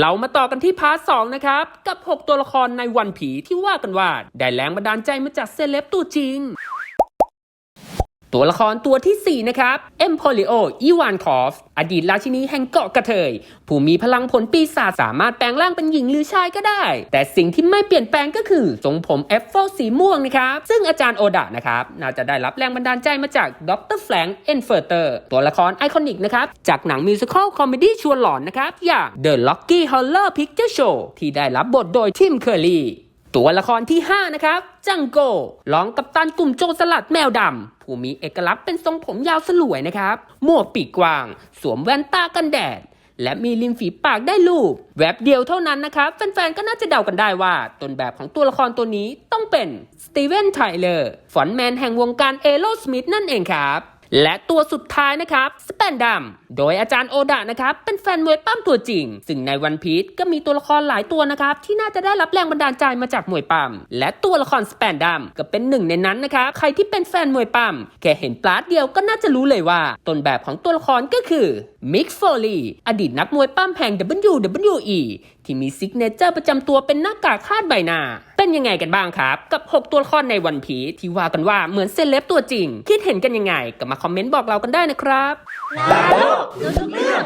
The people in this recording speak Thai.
เรามาต่อกันที่พาร์ทสองนะครับ กับ 6 ตัวละครในวันผีที่ว่ากันว่า ได้แรงบันดาลใจมาจากเซเลบตัวจริง ตัวละครตัวทีสี่ 4 นะครับ เอ็มโพลิโอ อีวานคอฟ อดีตราชินีแห่งเกาะกระเทย ผู้มีพลังผลปีศาจสามารถแปลงร่างเป็นหญิงหรือชายก็ได้ แต่สิ่งที่ไม่เปลี่ยนแปลงก็คือทรงผมแอฟเฟิลสีม่วงนะครับ ซึ่งอาจารย์โอดะนะครับ น่าจะได้รับแรงบันดาลใจมาจากดรแฟรงค์เอนเฟอร์เตอร์ ตัวละครไอคอนิกนะครับ จากหนังมิวสิควลคอมเมดี้ชวนหลอนนะครับ อย่าง The Rocky Horror Picture Show ที่ได้รับบทโดยทิมเคอร์รี ตัวละครที่ 5 นะครับ จังโกรองกัปตันกลุ่มโจรสลัดแมวดำผู้มีเอกลักษณ์เป็นทรงผมยาวสลวยนะครับหมวกปีกกว้าง สวมแว่นตากันแดด และมีริมฝีปากได้ลูบแวบเดียวเท่านั้นนะครับ แฟนๆ ก็น่าจะเดากันได้ว่า ต้นแบบของตัวละครตัวนี้ต้องเป็นสตีเวนไทเลอร์ฟอนแมนแห่งวงการเอโรสมิธนั่นเองครับ และตัวสุดท้ายนะครับสแปนดัมโดยอาจารย์โอดะนะครับเป็นแฟนมวยปั้มตัวจริง ซึ่งในวันพีชก็มีตัวละครหลายตัวนะครับที่น่าจะได้รับแรงบันดาลใจมาจากมวยปั้มและตัวละครสแปนดัมก็เป็นหนึ่งในนั้นนะครับใครที่เป็นแฟนมวยปั้มแค่เห็นปลาดเดียวก็น่าจะรู้เลยว่าต้นแบบของตัวละครก็คือมิกโฟลีอดีตนักมวยปั้มแห่ง WWE ที่มีซิกเนเจอร์ประจำตัวเป็นหน้ากากคาดใบหน้า เป็นยังไงกันบ้างครับ กับ 6 ตัวละครในวันพีที่ว่ากันว่าเหมือนเซเลบตัวจริง คิดเห็นกันยังไงก็มาคอมเมนต์บอกเรากันได้นะครับลาลกรู้ทุกเรื่อง